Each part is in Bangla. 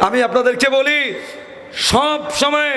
আমি আপনাদেরকে বলি সব সময়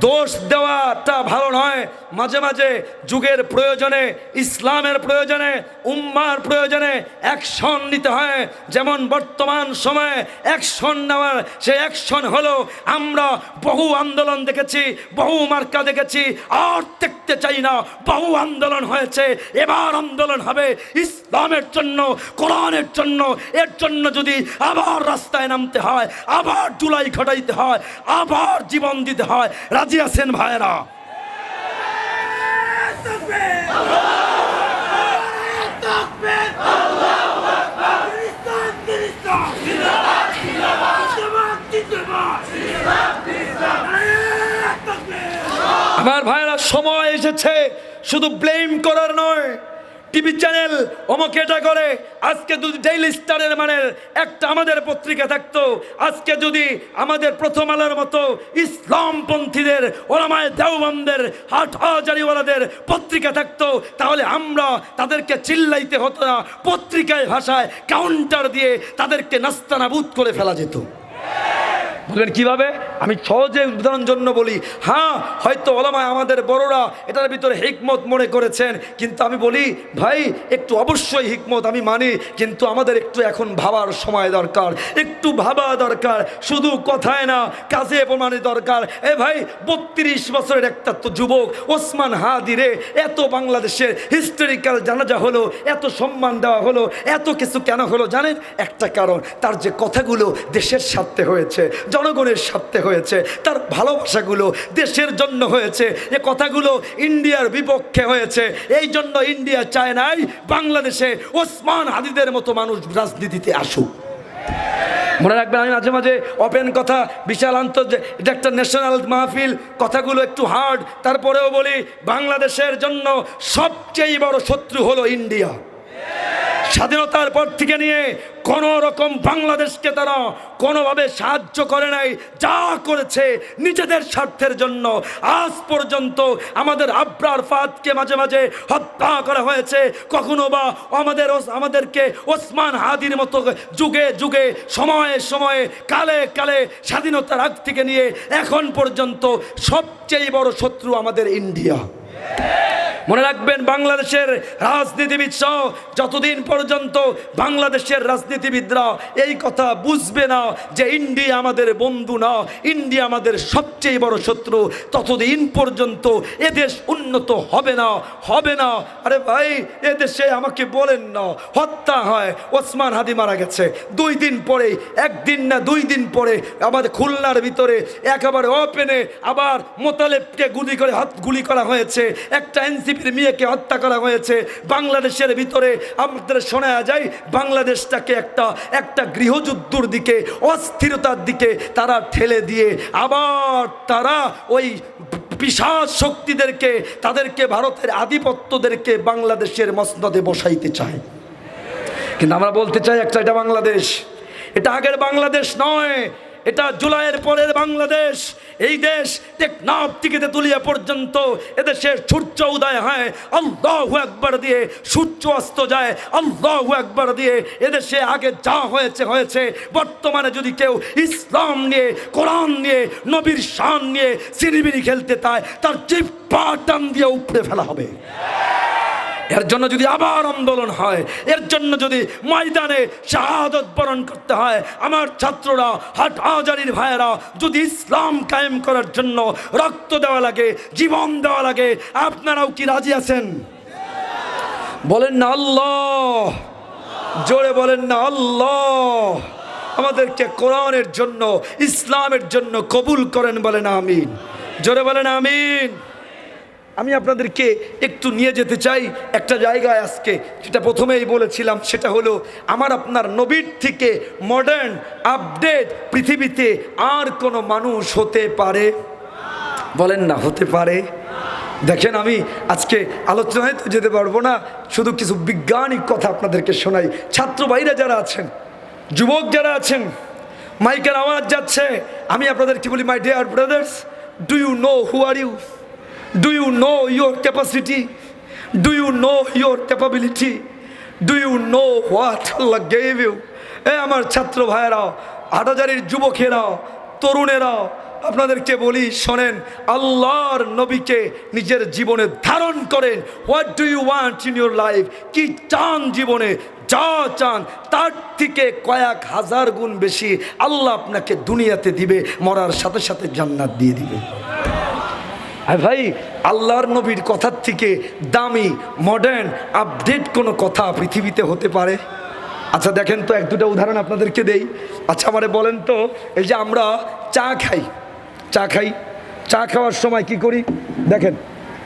দোষ দেওয়াটা ভালো নয়। মাঝে মাঝে যুগের প্রয়োজনে, ইসলামের প্রয়োজনে, উম্মার প্রয়োজনে অ্যাকশন নিতে হয়। যেমন বর্তমান সময়ে অ্যাকশন নেওয়ার, সেই অ্যাকশন হলো আমরা বহু আন্দোলন দেখেছি, বহু মার্কা দেখেছি। আর দেখতে চাই না, বহু আন্দোলন হয়েছে, এবার আন্দোলন হবে। ইসলামের জন্য, কোরআনের জন্য, এর জন্য যদি আবার রাস্তায় নামতে হয়, আবার জুলাই ঘটাইতে হয়, আবার জীবন দিতে হয় রাজি আছেন ভাইরা আমার ভাইরা সময় এসেছে। শুধু ব্লেম করার নয় টিভি চ্যানেল অমুক এটা করে। আজকে যদি ডেইলি স্টারের মানে একটা আমাদের পত্রিকা থাকতো, আজকে যদি আমাদের প্রথম আলোর মতো ইসলামপন্থীদের, ওলামায় দেওবন্দের হাট হাজারিওয়ালাদের পত্রিকা থাকতো, তাহলে আমরা তাদেরকে চিল্লাইতে হতো না, পত্রিকায়, ভাষায় কাউন্টার দিয়ে তাদেরকে নাস্তানাবুদ করে ফেলা যেত। বলবেন কীভাবে? আমি সহজে উদাহরণ জন্য বলি হ্যাঁ হয়তো ওলামায় আমাদের বড়রা এটার ভিতরে হিকমত মনে করেছেন, কিন্তু আমি বলি, ভাই, একটু অবশ্যই হিকমত আমি মানি, কিন্তু আমাদের একটু এখন ভাবার সময় দরকার, একটু ভাবা দরকার, শুধু কথায় না, কাজে প্রমাণে দরকার। এ ভাই, বত্রিশ বছরের একটা তো যুবক, ওসমান হাদিরে এত বাংলাদেশের হিস্টোরিক্যাল জানাজা হলো, এত সম্মান দেওয়া হলো, এত কিছু কেন হলো জানেন? একটা কারণ, তার যে কথাগুলো দেশের স্বার্থে হয়েছে, জনগণের স্বার্থে হয়েছে। তার ভালোবাসাগুলো দেশের জন্য হয়েছে এ কথাগুলো ইন্ডিয়ার বিপক্ষে হয়েছে, এই জন্য ইন্ডিয়া চায় নাই, বাংলাদেশে ওসমান হাদিদের মতো মানুষ রাজনীতিতে আসুক। মনে রাখবেন, আমি মাঝে মাঝে ওপেন কথা, বিশাল আন্তর্জ এটা একটা ন্যাশনাল মাহফিল, কথাগুলো একটু হার্ড তারপরেও বলি, বাংলাদেশের জন্য সবচেয়ে বড় শত্রু হলো ইন্ডিয়া। স্বাধীনতার পর থেকে নিয়ে কোনো রকম বাংলাদেশকে তারা কোনোভাবে সাহায্য করে নাই, যা করেছে নিজেদের স্বার্থের জন্য। আজ পর্যন্ত আমাদের আব্রার ফাদকে মাঝে মাঝে হত্যা করা হয়েছে। কখনো বা আমাদের আমাদেরকে ওসমান হাদির মতো যুগে যুগে, সময়ে সময়ে, কালে কালে স্বাধীনতার আগ থেকে নিয়ে এখন পর্যন্ত সবচেয়ে বড় শত্রু আমাদের ইন্ডিয়া। মনে রাখবেন, বাংলাদেশের রাজনীতিবিদ সহ যতদিন পর্যন্ত বাংলাদেশের রাজনীতিবিদরা এই কথা বুঝবে না যে ইন্ডিয়া আমাদের বন্ধু না, ইন্ডিয়া আমাদের সবচেয়ে বড় শত্রু, ততদিন পর্যন্ত এদেশ উন্নত হবে না হবে না। আরে ভাই এদেশে আমাকে বলেন না, হত্যা হয়, ওসমান হাদি মারা গেছে। দুই দিন পরে, একদিন না দুই দিন পরে আমাদের খুলনার ভিতরে একেবারে ওপেনে আবার মোতালেবকে গুলি করে, হাত গুলি করা হয়েছে। একটা এনসিপির মেয়েকে হত্যা করা হয়েছে, বাংলাদেশের ভিতরে আমাদের শোনা যায়, বাংলাদেশটাকে একটা একটা গৃহযুদ্ধর দিকে, অস্থিরতার দিকে তারা ঠেলে দিয়ে আবার তারা ওই পিসাজ শক্তিদেরকে, তাদেরকে ভারতের আধিপত্যদেরকে বাংলাদেশের মসনদে বসাইতে চায়। কিন্তু আমরা বলতে চাই একটা, এটা বাংলাদেশ। এটা আগের বাংলাদেশ নয় এটা জুলাইয়ের পরের বাংলাদেশ। এই দেশ টেকনাফ থেকে তেতুলিয়া পর্যন্ত এদেশের সূর্য উদয় হয়। আল্লাহ একবার দিয়ে সূর্য অস্ত যায়। আল্লাহ একবার দিয়ে এদেশে আগে যা হয়েছে হয়েছে। বর্তমানে যদি কেউ ইসলাম নিয়ে, কোরআন নিয়ে, নবীর শান নিয়ে সিনিবিনি খেলতে চায়, তার জিপ পা টান দিয়ে উপড়ে ফেলা হবে। এর জন্য যদি আবার আন্দোলন হয়, এর জন্য যদি ময়দানে শাহাদত বরণ করতে হয়, আমার ছাত্ররা, হাট হাজারির ভাইয়েরা যদি ইসলাম কায়েম করার জন্য রক্ত দেওয়া লাগে, জীবন দেওয়া লাগে, আপনারাও কি রাজি আছেন? বলেন না, আল্লাহ। জোরে বলেন না, আল্লাহ। আমাদেরকে কোরআনের জন্য, ইসলামের জন্য কবুল করেন বলেন, আমিন। জোরে বলেন, আমিন। আমি আপনাদেরকে একটু নিয়ে যেতে চাই একটা জায়গায় আজকে। যেটা প্রথমেই বলেছিলাম, সেটা হলো আমার আপনার নবীর থেকে মডার্ন আপডেট পৃথিবীতে আর কোনো মানুষ হতে পারে? বলেন না, হতে পারে? দেখেন, আমি আজকে আলোচনায় তো যেতে পারব না, শুধু কিছু বৈজ্ঞানিক কথা আপনাদেরকে শোনাই। ছাত্র ভাইরা যারা আছেন, যুবক যারা আছেন, মাইকের আওয়াজ যাচ্ছে। আমি আপনাদেরকে বলি my dear brothers do you know who are you do you know your capacity do you know your capability do you know what Allah gave you a আমার ছাত্র ভাইয়েরা হাটাজারির যুবকেরা তরুণেরা আপনাদেরকে বলি, শোনেন, আল্লাহর নবীকে নিজের জীবনে ধারণ করেন। What do you want in your life কি চান জীবনে? যা চান, তার থেকে কয়েক হাজার গুণ বেশি আল্লাহ আপনাকে দুনিয়াতে দিবে, মরার সাথে সাথে জান্নাত দিয়ে দিবে। আর ভাই, আল্লাহর নবীর কথার থেকে দামি মডার্ন আপডেট কোনো কথা পৃথিবীতে হতে পারে? আচ্ছা দেখেন তো এক দুটো উদাহরণ আপনাদেরকে দেই। আচ্ছা আমারে বলেন তো, এই যে আমরা চা খাই চা খাই, চা খাওয়ার সময় কি করি? দেখেন,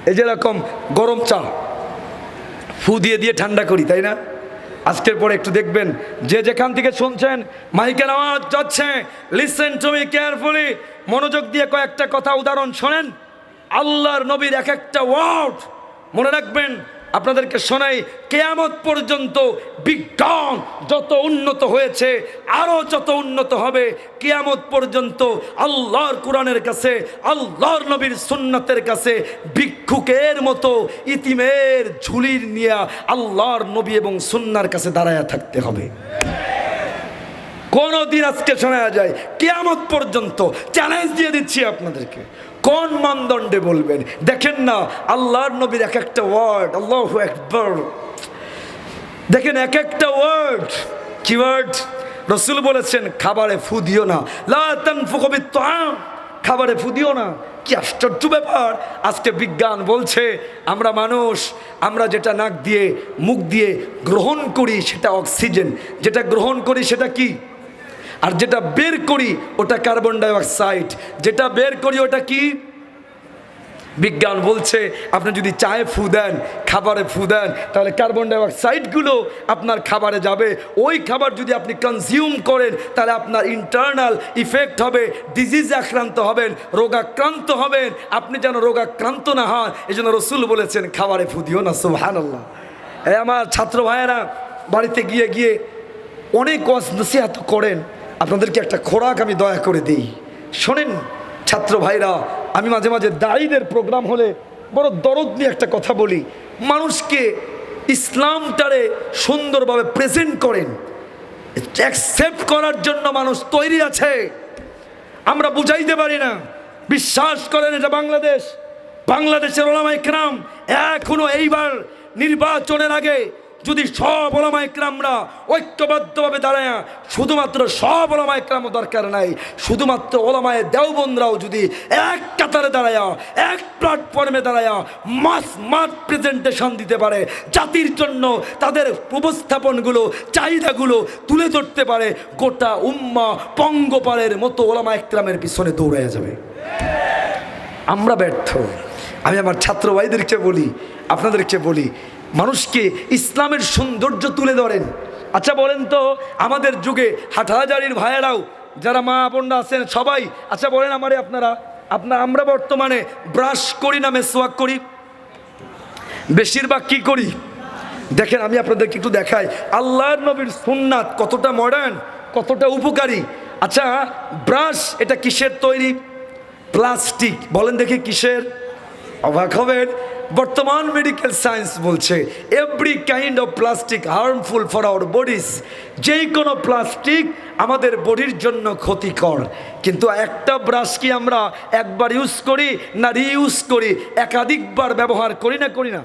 এই যে এরকম গরম চা, ফু দিয়ে দিয়ে ঠান্ডা করি, তাই না? আজকের পরে একটু দেখবেন, যে যেখান থেকে শুনছেন, মাইকের আওয়াজ যাচ্ছে লিসেন টু মি কেয়ারফুলি মনোযোগ দিয়ে কয়েকটা কথা উদাহরণ শোনেন। আল্লাহর নবীর এক একটা ওয়ার্ড। মনে রাখবেন, আপনাদেরকে শোনাই, কেয়ামত পর্যন্ত বিজ্ঞান যত উন্নত হয়েছে, আরও যত উন্নত হবে, কেয়ামত পর্যন্ত আল্লাহর কোরআনের কাছে, আল্লাহর নবীর সুন্নতের কাছে ভিক্ষুকের মতো ইতিমের ঝুলির নিয়ে আল্লাহর নবী এবং সুন্নার কাছে দাঁড়ায়া থাকতে হবে। কোন দিন আজকে শোনা যায়, কেয়ামত পর্যন্ত চ্যালেঞ্জ দিয়ে দিচ্ছি আপনাদেরকে। কোন মানদণ্ডে বলবেন? দেখেন না, আল্লাহর নবীর এক একটা ওয়ার্ড আল্লাহ একবার দেখেন এক একটা ওয়ার্ড কি ওয়ার্ড রসুল বলেছেন, খাবারে ফু দিও না। খাবারে ফু দিও না। কি আশ্চর্য ব্যাপার। আজকে বিজ্ঞান বলছে, আমরা মানুষ, আমরা যেটা নাক দিয়ে, মুখ দিয়ে গ্রহণ করি, সেটা অক্সিজেন। যেটা গ্রহণ করি, সেটা কি? আর যেটা বের করি ওটা কার্বন ডাইঅক্সাইড যেটা বের করি ওটা কি? বিজ্ঞান বলছে, আপনি যদি চায়ে ফু দেন, খাবারে ফু দেন, তাহলে কার্বন ডাইঅক্সাইডগুলো আপনার খাবারে যাবে। ওই খাবার যদি আপনি কনজিউম করেন, তাহলে আপনার ইন্টারনাল ইফেক্ট হবে ডিজিজ আক্রান্ত হবেন, রোগাক্রান্ত হবেন। আপনি যেন রোগাক্রান্ত না হন এই জন্য রসুল বলেছেন, খাবারে ফু দিও না সুহান আল্লাহ এই আমার ছাত্র ভাইয়েরা, বাড়িতে গিয়ে গিয়ে অনেক ওয়াজ নসিহাত করেন। আপনাদেরকে একটা খোরাক আমি দয়া করে দিই। শোনেন, ছাত্র ভাইরা, আমি মাঝে মাঝে দাড়িদের প্রোগ্রাম হলে বড় দরদ নিয়ে একটা কথা বলি। মানুষকে ইসলামটারে সুন্দরভাবে প্রেজেন্ট করেন। অ্যাকসেপ্ট করার জন্য মানুষ তৈরি আছে। আমরা বুঝাইতে পারি না। বিশ্বাস করেন, এটা বাংলাদেশ। বাংলাদেশের ওলামা ইকরাম এখনও এইবার নির্বাচনের আগে যদি সব ওলামা ইকরামরা ঐক্যবদ্ধভাবে দাঁড়ায় শুধুমাত্র সব ওলামা ইকরাম দরকার নাই, শুধুমাত্র ওলামায় দেওবন্দরাও যদি এক কাতারে দাঁড়ায়, এক প্ল্যাটফর্মে দাঁড়ায় মাস মাস প্রেজেন্টেশন দিতে পারে, জাতির জন্য তাদের উপস্থাপনগুলো, চাহিদাগুলো তুলে ধরতে পারে, গোটা উম্মা পঙ্গপালের মতো ওলামা ইকরামের পিছনে দৌড়াইয়া যাবে। আমরা ব্যর্থ। আমি আমার ছাত্র বলি, আপনাদেরকে বলি মানুষকে ইসলামের সৌন্দর্য তুলে ধরেন। আচ্ছা বলেন তো, আমাদের যুগে হাটহাজারির ভাইয়েরাও, যারা মা বোনরা আছেন সবাই আচ্ছা বলেন আমারে আপনারা আপনার আমরা বর্তমানে ব্রাশ করি না মেসোয়াক করি? বেশিরভাগ কি করি? দেখেন, আমি আপনাদেরকে একটু দেখাই। আল্লাহর নবীর সুন্নাত কতটা মডার্ন কতটা উপকারী। আচ্ছা ব্রাশ এটা কিসের তৈরি? প্লাস্টিক। বলেন দেখি কিসের? অবাক হবেন। বর্তমান মেডিকেল সায়েন্স বলছে every kind of plastic harmful for our bodies যেই কোনো প্লাস্টিক আমাদের বডির জন্য ক্ষতিকর। কিন্তু একটা ব্রাশ কি আমরা একবার ইউজ করি না রিইউজ করি, একাধিকবার ব্যবহার করি না করি না?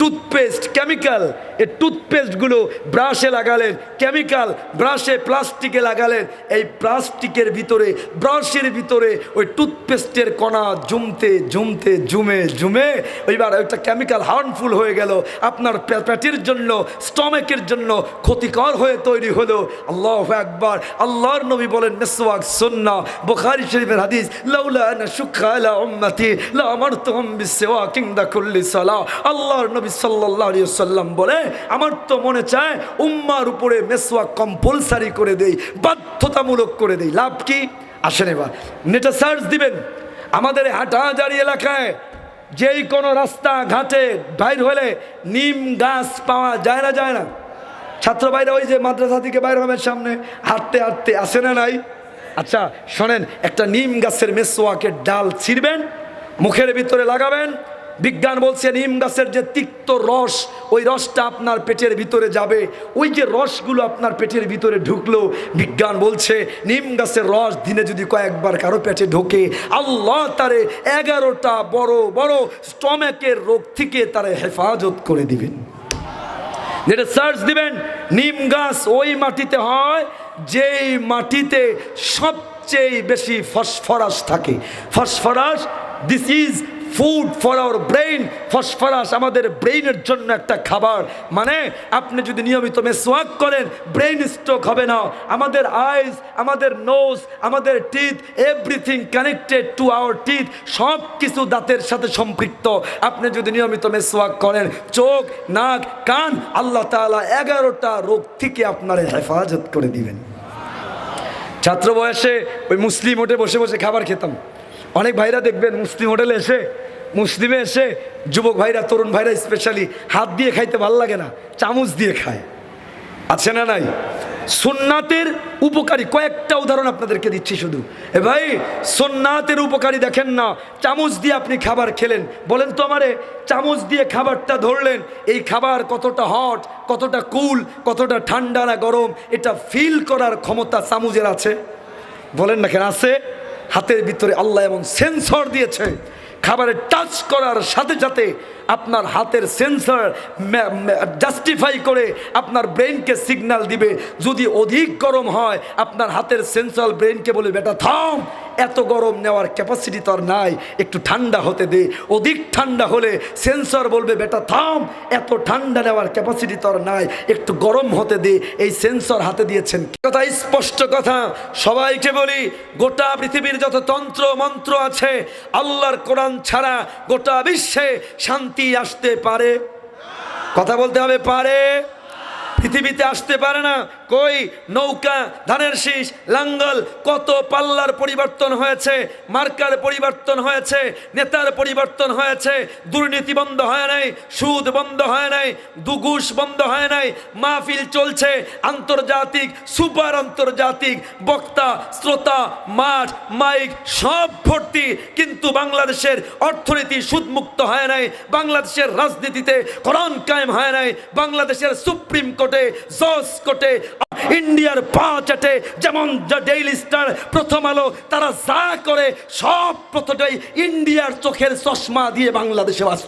টুথপেস্ট কেমিক্যাল এই টুথপেস্টগুলো ব্রাশে লাগালেন কেমিক্যাল ব্রাশে প্লাস্টিকে লাগালেন, এই প্লাস্টিকের ভিতরে ব্রাশের ভিতরে ওই টুথপেস্টের কণা জমতে জমতে, জুমে জুমে ওইবার ওইটা কেমিক্যাল হার্মফুল হয়ে গেল, আপনার পে- পেটের জন্য স্টমেকের জন্য ক্ষতিকর হয়ে তৈরি হলো। আল্লাহ একবার আল্লাহর নবী বলেন, মেসওয়াক সুন্না বোখারি শরীফের হাদিস, লাউলা আনা শুক্কা আলা উম্মতি, লা আমারতুহুম বিসওয়াকিন দা কুল্লি সালাহ। আল্লাহর নবী সাল্লাল্লাহু আলাইহি সাল্লাম বলে, আমার তো মনে চায় উম্মার উপরে মেসোয়া কম্পালসারি করে দেই, বাধ্যতামূলক করে দেই। লাভ কি? আসেন এবার। নেটে সার্চ দিবেন, আমাদের হাটাজারি এলাকায় যেই কোনো রাস্তা ঘাটে বাইর হলে নিম গাছ পাওয়া যায় না যায় না? ছাত্র বাইরে ওই যে মাদ্রাসা থেকে বাইরে হবে সামনে, হাঁটতে হাঁটতে আসে না নাই? আচ্ছা শোনেন, একটা নিম গাছের মেসোয়াকের ডাল ছিঁড়বেন, মুখের ভিতরে লাগাবেন বিজ্ঞান বলছে নিম গাছের যে তিক্ত রস, ওই রসটা আপনার পেটের ভিতরে যাবে। ওই যে রসগুলো আপনার পেটের ভিতরে ঢুকলো, বিজ্ঞান বলছে নিম গাছের রস দিনে যদি কয়েকবার কারও পেটে ঢোকে, আল্লাহ তারে এগারোটা বড় বড় স্টমেকের রোগ থেকে তারে হেফাজত করে দিবেন। যেটা সার্চ দিবেন, নিম গাছ ওই মাটিতে হয়, যেই মাটিতে সবচেয়ে বেশি ফসফরাস থাকে। Phosphorus this is food for our brain phosphorus আমাদের ব্রেইনের জন্য একটা খাবার। মানে আপনি যদি নিয়মিত মেসওয়াক করেন, ব্রেইন স্ট্রোক হবে না। আমাদের আইস আমাদের নোজ আমাদের teeth everything connected to our teeth সব কিছু দাঁতের সাথে সম্পৃক্ত। আপনি যদি নিয়মিত মেসওয়াক করেন, চোখ, নাক, কান, আল্লাহ তাআলা এগারোটা রোগ থেকে আপনার হেফাজত করে দিবেন। ছাত্র বয়সে ওই মুসলিম হোটে বসে বসে খাবার খেতাম। অনেক ভাইরা দেখবেন মুসলিম হোটেলে এসে, মুসলিমে এসে যুবক ভাইরা, তরুণ ভাইরা স্পেশালি হাত দিয়ে খাইতে ভালো লাগে না, চামচ দিয়ে খায়। আছে না নাই? সোননাথের উপকারী, কয়েকটা উদাহরণ আপনাদেরকে দিচ্ছি শুধু। এ ভাই সোননাথের উপকারী দেখেন না, চামচ দিয়ে আপনি খাবার খেলেন। বলেন তো আমারে, চামচ দিয়ে খাবারটা ধরলেন, এই খাবার কতটা হট কতটা কুল কতটা ঠান্ডা না গরম, এটা ফিল করার ক্ষমতা চামচের আছে? বলেন না কেন, আছে? হাতের ভিতরে আল্লাহ এবং সেন্সর দিয়েছে খাবারে টাচ করার সাথে সাথে আপনার হাতের সেন্সর জাস্টিফাই করে আপনার ব্রেনকে সিগন্যাল দিবে। যদি অধিক গরম হয়, আপনার হাতের সেন্সর ব্রেনকে বলে, বেটা, থাম এত গরম নেওয়ার ক্যাপাসিটি তোর নাই, একটু ঠান্ডা হতে দে। অধিক ঠান্ডা হলে সেন্সর বলবে, বেটা, থাম, এত ঠান্ডা নেওয়ার ক্যাপাসিটি তোর নাই, একটু গরম হতে দে। এই সেন্সর হাতে দিয়েছেন। কথা? স্পষ্ট কথা। সবাইকে বলি, গোটা পৃথিবীর যত তন্ত্র মন্ত্র আছে, আল্লাহর কোরআন ছাড়া গোটা বিশ্বে শান্তি আসতে পারে। কথা বলতে হবে, পারে। পৃথিবীতে আসতে পারে না কই নৌকা, ধানের শীষ, লাঙ্গল, কত পাল্লার পরিবর্তন হয়েছে, মার্কার পরিবর্তন হয়েছে, নেতার পরিবর্তন হয়েছে, দুর্নীতি বন্ধ হয় নাই, সুদ বন্ধ হয় নাই দুগুস বন্ধ হয় নাই, মাহফিল চলছে, আন্তর্জাতিক, সুপার আন্তর্জাতিক, বক্তা, শ্রোতা, মাঠ, মাইক, সব ভর্তি, কিন্তু বাংলাদেশের অর্থনীতি সুদমুক্ত হয় নাই, বাংলাদেশের রাজনীতিতে করণ কায়েম হয় নাই, বাংলাদেশের সুপ্রিম কোর্টে, জজ কোর্টে ইন্ডিয়ার পা চাটে যেমন ডেইলি স্টার, প্রথম আলো, তারা যা করে সব প্রথমটাই ইন্ডিয়ার চোখের চশমা দিয়ে বাংলাদেশে বাস